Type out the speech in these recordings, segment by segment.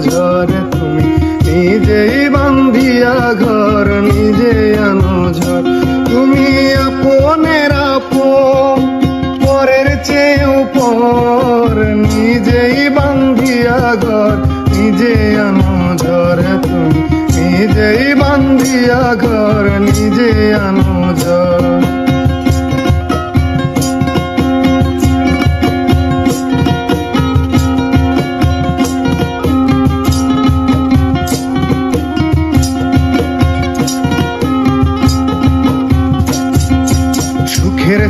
ঝড় তুমি। নিজেই বান্ধিয়া ঘর নিজে আনো ঝড় তুমি আপনের আপন, পরের চেয়ে উপর নিজেই বান্ধিয়া ঘর নিজে আনো ঝড় তুমি। নিজেই বান্ধিয়া ঘর নিজে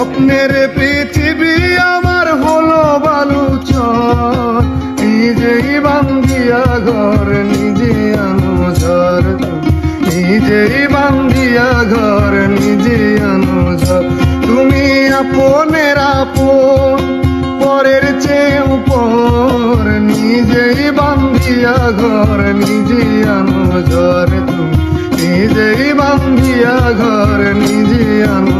স্বপ্নের পৃথিবী আমার হলো বালু চর নিজেই বান্ধিয়া ঘর নিজে আনো নিজেই বান্ধিয়া ঘর নিজে আনো ঝর তুমি আপনের আপন, পরের চেয়ে উপর নিজেই বান্ধিয়া ঘর নিজে আনো তুমি নিজেই বান্ধিয়া ঘর নিজে আনো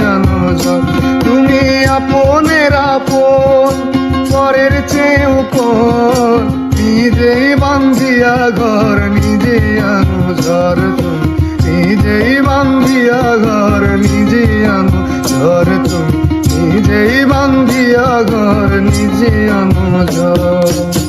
আনো ঝড় তুমি আপনের আপন, পরের চেয়ে উপর। নিজেই বান্ধিয়া ঘর নিজে আনো ঝড় তুমি। নিজেই বান্ধিয়া ঘর নিজে আনো ঝড় তুমি। নিজেই বান্ধিয়া ঘর নিজে আনো